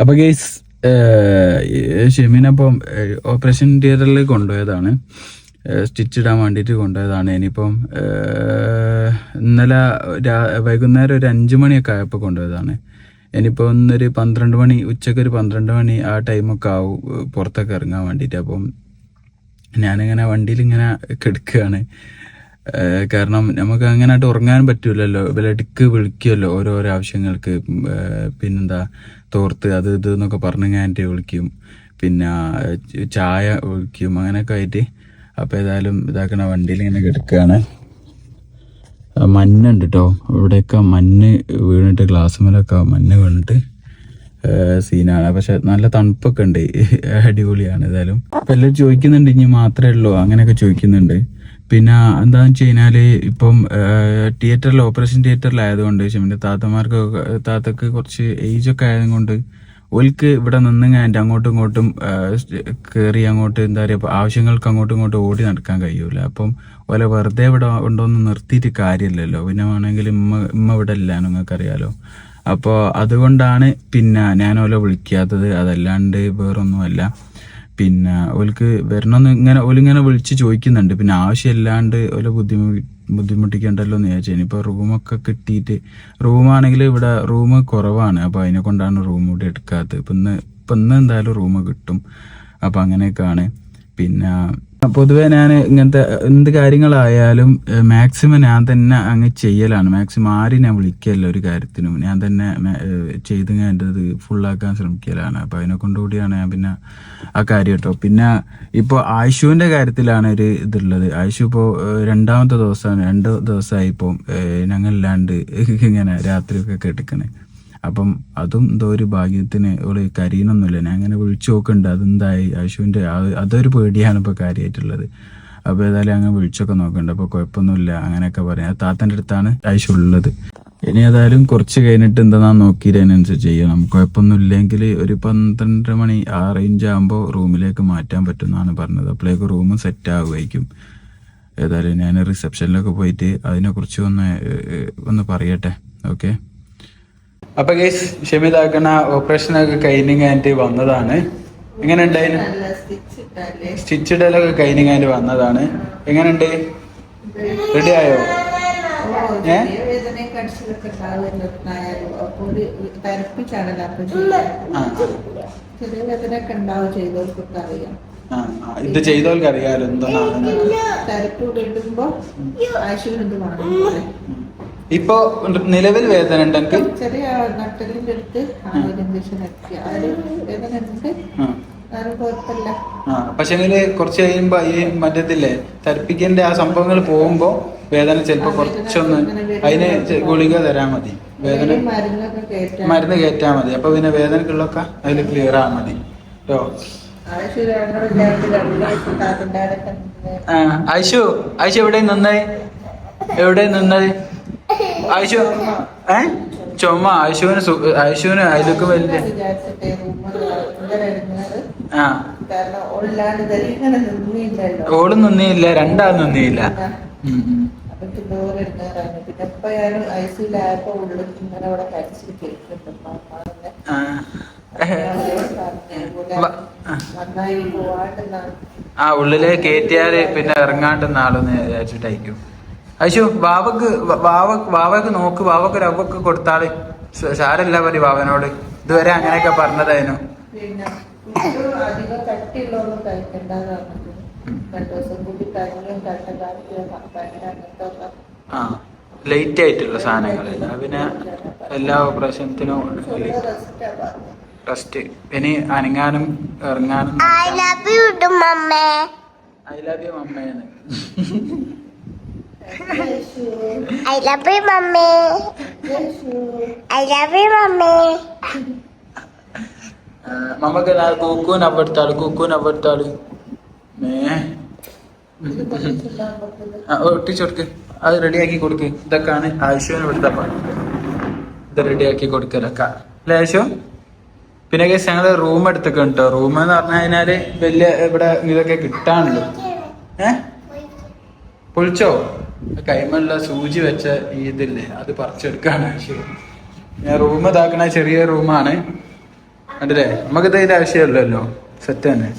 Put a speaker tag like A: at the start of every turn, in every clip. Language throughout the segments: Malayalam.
A: അപ്പൊ ഗെയ്സ് ഷെമിനപ്പം ഓപ്പറേഷൻ തിയേറ്ററിൽ കൊണ്ടുപോയതാണ്. സ്റ്റിച്ച് ഇടാൻ വേണ്ടിയിട്ട് കൊണ്ടുപോയതാണ്. ഇനിയിപ്പം ഇന്നലെ വൈകുന്നേരം ഒരു അഞ്ചു മണിയൊക്കെ ആയപ്പോൾ കൊണ്ടുപോയതാണ്. ഇനിയിപ്പോൾ ഒന്നൊരു പന്ത്രണ്ട് മണി ഉച്ചയ്ക്ക് ഒരു പന്ത്രണ്ട് മണി ആ ടൈമൊക്കെ ആവും പുറത്തൊക്കെ ഇറങ്ങാൻ വേണ്ടിയിട്ട് അപ്പം ഞാനിങ്ങനെ വണ്ടിയിൽ ഇങ്ങനെ കിടക്കുകയാണ്. കാരണം നമുക്ക് അങ്ങനെയായിട്ട് ഉറങ്ങാൻ പറ്റൂലല്ലോ. ഇവലെടുക്ക് വിളിക്കുമല്ലോ ഓരോരോ ആവശ്യങ്ങൾക്ക്. പിന്നെന്താ തോർത്ത് അത് ഇത് എന്നൊക്കെ പറഞ്ഞ് ഞാൻ വിളിക്കും. പിന്നെ ചായ വിളിക്കും. അങ്ങനെയൊക്കെ ആയിട്ട് അപ്പോൾ ഏതായാലും ഇതാക്കണ വണ്ടിയിൽ ഇങ്ങനെ കിടക്കുകയാണ് മഞ്ഞുണ്ട് കേട്ടോ ഇവിടെയൊക്കെ മഞ്ഞ് വീണിട്ട് ഗ്ലാസ് മേലൊക്കെ മഞ്ഞ് വീണിട്ട് സീനാണ്. പക്ഷെ നല്ല തണുപ്പൊക്കെ ഉണ്ട്. അടിപൊളിയാണ്. ഏതായാലും. അപ്പൊ എല്ലാവരും ചോദിക്കുന്നുണ്ട് ഇനി മാത്രമേ ഉള്ളൂ. അങ്ങനെയൊക്കെ ചോദിക്കുന്നുണ്ട്. പിന്നെ എന്താന്ന് വെച്ച് കഴിഞ്ഞാൽ ഇപ്പം തിയേറ്ററിൽ ഓപ്പറേഷൻ തിയേറ്ററിലായതുകൊണ്ട് ഷെമിന്റെ താത്തമാർക്ക് താത്തക്ക് കുറച്ച് ഏജ് ഒക്കെ ആയതുകൊണ്ട് ഒൽക്ക് ഇവിടെ നിന്ന് ഞാൻ അങ്ങോട്ടും ഇങ്ങോട്ടും കയറി അങ്ങോട്ട് എന്താ പറയുക ആവശ്യങ്ങൾക്ക് അങ്ങോട്ടും ഇങ്ങോട്ടും ഓടി നടക്കാൻ കഴിയൂല. അപ്പം ഓലെ വെറുതെ ഇവിടെ കൊണ്ടൊന്ന് നിർത്തിയിട്ട് കാര്യമില്ലല്ലോ. പിന്നെ വേണമെങ്കിൽ ഇമ്മ ഇമ്മ ഇവിടെ ഇല്ല നിങ്ങൾക്കറിയാലോ. അപ്പോൾ അതുകൊണ്ടാണ് പിന്നെ ഞാൻ ഓലെ വിളിക്കാത്തത്. അതല്ലാണ്ട് വേറൊന്നുമല്ല. പിന്നെ ഓൽക്ക് വരണമെന്ന് ഇങ്ങനെ ഓലിങ്ങനെ വിളിച്ച് ചോദിക്കുന്നുണ്ട്. പിന്നെ ആവശ്യമില്ലാണ്ട് ഓല ബുദ്ധിമു ബുദ്ധിമുട്ടിക്കണ്ടല്ലോ എന്ന് വിചാരിച്ചു. ഇനിയിപ്പോൾ റൂമൊക്കെ കിട്ടിയിട്ട് റൂമാണെങ്കിൽ ഇവിടെ റൂം കുറവാണ്. അപ്പോൾ അതിനെ കൊണ്ടാണ് റൂം കൂടി എടുക്കാത്തത്. ഇപ്പം ഇന്ന് ഇപ്പം ഇന്ന് എന്തായാലും റൂം കിട്ടും. അപ്പം അങ്ങനെയൊക്കെയാണ്. പിന്നെ പൊതുവെ ഞാൻ ഇങ്ങനത്തെ എന്ത് കാര്യങ്ങളായാലും മാക്സിമം ഞാൻ തന്നെ അങ്ങ് ചെയ്യലാണ്. മാക്സിമം ആരും ഞാൻ വിളിക്കല്ല ഒരു കാര്യത്തിനും. ഞാൻ തന്നെ ചെയ്ത് ഇത് ഫുള്ളാക്കാൻ ശ്രമിക്കലാണ്. അപ്പൊ അതിനെ കൊണ്ടുകൂടിയാണ് ഞാൻ പിന്നെ ആ കാര്യം കേട്ടോ. പിന്നെ ഇപ്പോൾ ആയുഷുവിന്റെ കാര്യത്തിലാണ് ഒരു ഇതുള്ളത്. ആയുഷു ഇപ്പോ രണ്ടാമത്തെ ദിവസമാണ്. രണ്ട് ദിവസമായി ഇപ്പോൾ ഞങ്ങളില്ലാണ്ട് ഇങ്ങനെ രാത്രിയൊക്കെ കെട്ടിക്കണേ. അപ്പം അതും എന്തോ ഒരു ഭാഗ്യത്തിന് ഓൾ കരീനൊന്നുമില്ല. ഞാൻ അങ്ങനെ വിളിച്ചു നോക്കുന്നുണ്ട് അതെന്തായി? ആശുവിന്റെ അതൊരു പേടിയാണ് ഇപ്പോൾ കാര്യമായിട്ടുള്ളത് അപ്പോൾ ഏതായാലും അങ്ങനെ വിളിച്ചൊക്കെ നോക്കുന്നുണ്ട് അപ്പോൾ കുഴപ്പമൊന്നുമില്ല. അങ്ങനെയൊക്കെ പറയാം. താത്തന്റെ അടുത്താണ് ആയിഷു ഉള്ളത്. ഇനി ഏതായാലും കുറച്ച് കഴിഞ്ഞിട്ട് എന്താ നോക്കിയിട്ട് അതിനനുസരിച്ച് ചെയ്യണം കുഴപ്പമൊന്നുമില്ലെങ്കിൽ ഒരു പന്ത്രണ്ടര മണി ആ റേഞ്ച് ആകുമ്പോൾ റൂമിലേക്ക് മാറ്റാൻ പറ്റുമെന്നാണ് പറഞ്ഞത്. അപ്പോഴേക്ക് റൂം സെറ്റ് ആകുമായിരിക്കും ഏതായാലും ഞാൻ റിസപ്ഷനിലൊക്കെ പോയിട്ട് അതിനെക്കുറിച്ച് ഒന്ന് ഒന്ന് പറയട്ടെ. ഓക്കെ അപ്പൊ ഗൈസ് ഷെമിതാക്കണ ഓപ്പറേഷൻ ഒക്കെ കഴിഞ്ഞ് കഴിഞ്ഞിട്ട് വന്നതാണ്. എങ്ങനെ ഉണ്ടായിരുന്നു
B: സ്റ്റിച്ച്
A: ഇടലൊക്കെ കഴിഞ്ഞ് കഴിഞ്ഞിട്ട് വന്നതാണ്. എങ്ങനെയുണ്ട്? റെഡി ആയോ? ഏ? ഇത് ചെയ്തവർക്ക് അറിയാലോ എന്താണ്
B: തരപ്പ് ഇടുമ്പോ ആശുപത്രി
A: ഇപ്പൊ നിലവിൽ വേദന ഉണ്ടെങ്കിൽ
B: ചെറിയ നട്ടലിന്റെ അടുത്ത് ഇഞ്ചക്ഷൻ വേദന ഉണ്ട്
A: പക്ഷെ കുറച്ച് കഴിയുമ്പോ ഈ മറ്റത്തില്ലേ തരിപ്പിക്കന്റെ ആ സംഭവങ്ങൾ പോകുമ്പോ വേദന ചിലപ്പോ കുറച്ചൊന്ന് അതിന് ഗുളിക തരാ മതി. വേദന മരുന്ന് കയറ്റാ മതി. അപ്പൊ പിന്നെ വേദനക്കുള്ളൊക്കെ അതിൽ ക്ലിയർ ആ മതി. കേട്ടോ ഐശു ഐഷു ഐഷു എവിടെ നിന്നത്? എവിടെ നിന്നത്? ഐഷു ഏ? ചുമ. ഐഷുവിന് സു- ഐഷുവിന് അതിലൊക്കെ വലിയ ആ. ഓളും നിന്നില്ല രണ്ടാൾ നിന്നില്ല. ആ. കേറ്റിയാൽ ഉള്ളിൽ കയറ്റിയാൽ പിന്നെ ഇറങ്ങാണ്ട് നാളെന്ന് വിചാരിച്ചിട്ടായിരിക്കും. ഐഷു വാവക്ക് വാവ വാവക്ക് നോക്ക് വാവക്ക് രവക്ക് കൊടുത്താൾ. സാരല്ല പറയും വാവനോട്. ഇതുവരെ അങ്ങനെയൊക്കെ പറഞ്ഞതായിരുന്നു. ആ ലേറ്റ് ആയിട്ടുള്ള സാധനങ്ങളില്ല പിന്നെ എല്ലാ ഓപ്പറേഷനത്തിനും
B: ചെറിയ റെസ്റ്റാ
A: ഇനി അനങ്ങാനും ഇറങ്ങാനും
C: I love you മമ്മേ
A: I love you
C: I love you, mommy. I love you, mommy.
A: മമ്മക്ക് കൂക്കൂൻ അവിടുത്താൾ കൂക്കൂൻ അവിടുത്താൾ ഒട്ടിച്ചൊടുക്ക് അത് റെഡിയാക്കി കൊടുക്ക്. ഇതൊക്കെയാണ് ആയുഷുവിന് ഇവിടുത്തെ പണി ഇത് റെഡിയാക്കി കൊടുക്കലൊക്കെ. അല്ലേ ആയുഷു? പിന്നെ കേസ് ഞങ്ങൾ റൂം എടുത്തൊക്കെ കേട്ടോ റൂം എന്ന് പറഞ്ഞു കഴിഞ്ഞാൽ വലിയ ഇവിടെ ഇതൊക്കെ കിട്ടാനുള്ളൂ ഏ? പൊളിച്ചോ? കൈമുള്ള സൂചി വെച്ച ഈ ഇതില്ലേ അത് പറിച്ചെടുക്കാണ്. ഞാൻ റൂം ഇതാക്കണ ചെറിയ റൂമാണ് കണ്ടില്ലേ? നമുക്ക് ഇതിന്റെ ആവശ്യമില്ലല്ലോ. സെറ്റ് തന്നെ.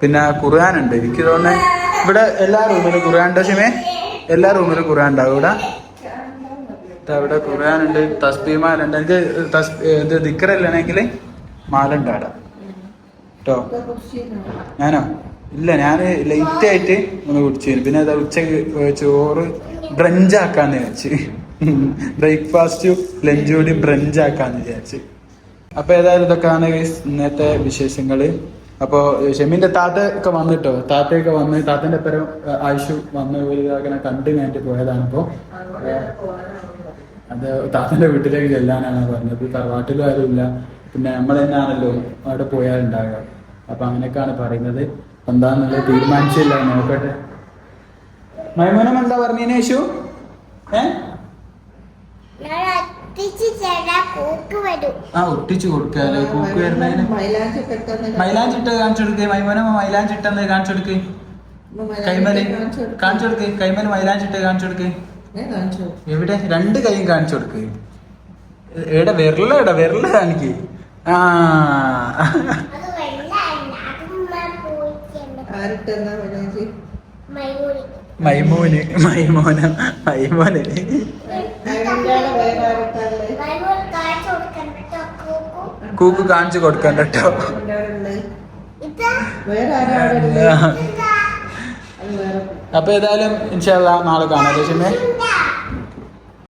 A: പിന്നെ ഖുർആൻ ഉണ്ട്. എനിക്ക് തോന്നുന്നത് ഇവിടെ എല്ലാ റൂമിലും ഖുർആൻ ഉണ്ടോ സിമേ എല്ലാ റൂമിലും ഖുർആൻ ഉണ്ടാവും ഇവിടെ അവിടെ ഉണ്ട് തസ്ബീമാലുണ്ട് എനിക്ക് ഇത് ദിക്കറല്ലെങ്കിൽ മാല ഉണ്ടാടാം കേട്ടോ ഞാനോ? ഇല്ല ഞാൻ ലൈറ്റ് ആയിട്ട് ഒന്ന് കുടിച്ചു പിന്നെ അതാ ഉച്ചയ്ക്ക് ചോറ് ബ്രഞ്ച് ആക്കാന്ന് വിചാരിച്ച്. ബ്രേക്ക്ഫാസ്റ്റും ലഞ്ചും കൂടി ബ്രഞ്ച് ആക്കാന്ന് വിചാരിച്ച്. അപ്പൊ ഏതായാലും ഇതൊക്കെയാണ് ഇന്നത്തെ വിശേഷങ്ങൾ. അപ്പോ ഷെമിന്റെ താത്ത ഒക്കെ വന്നിട്ടോ? താത്തയൊക്കെ വന്ന് താത്തന്റെ പരം ആയുഷു വന്ന് ഒരു ഇതാക്കണ കണ്ട് കഴിഞ്ഞിട്ട് പോയതാണ് ഇപ്പോ. അത് താത്തന്റെ വീട്ടിലേക്ക് ചെല്ലാനാണ് പറഞ്ഞത്. തറവാട്ടിലും ആരുമില്ല. പിന്നെ നമ്മൾ തന്നെയാണല്ലോ അവിടെ പോയാലുണ്ടാകുക അപ്പൊ അങ്ങനെയൊക്കെയാണ് പറയുന്നത്. എന്താന്നുള്ളത് തീരുമാനിച്ചില്ല നോക്കട്ടെ. മൈമോനം എന്താ പറഞ്ഞതിന് യേശു? ഏ? ആ ഒട്ടിച്ചു കൊടുക്കാല്ലേ കൂക്ക് വരുന്നതിന്. മൈലാഞ്ചിട്ട് കാണിച്ചു കൊടുക്കേ മൈമോനം മൈലാഞ്ചിട്ടെന്ന് കാണിച്ചു കൊടുക്കേ? കൈമൽ കാണിച്ചു കൊടുക്കേ. കൈമൽ മൈലാഞ്ചിട്ട് കാണിച്ചു കൊടുക്കേ. എവിടെ? രണ്ട് കൈയും കാണിച്ചു കൊടുക്കേ. എടാ വിരല എവിടെ വിരല കാണിക്ക് ആ
C: അത് വെള്ളമല്ല അത് ഉമ്മ പോയിട്ടുണ്ട്
B: ആരിട്ടെന്നാ
A: മൈമോന്. മൈമോന മൈമോന്
B: അതിന്റെ വേറെ ആരിട്ടല്ലേ?
C: മയൂർ കാഴ്ച കൊടുക്കണ്ട കേട്ടോ കൂക്കു.
A: കൂക്ക് കാണിച്ചു കൊടുക്കണ്ട കേട്ടോ അപ്പൊ ഏതായാലും ഇൻഷാല്ല നാളെ കാണാം. രേഷ്മേ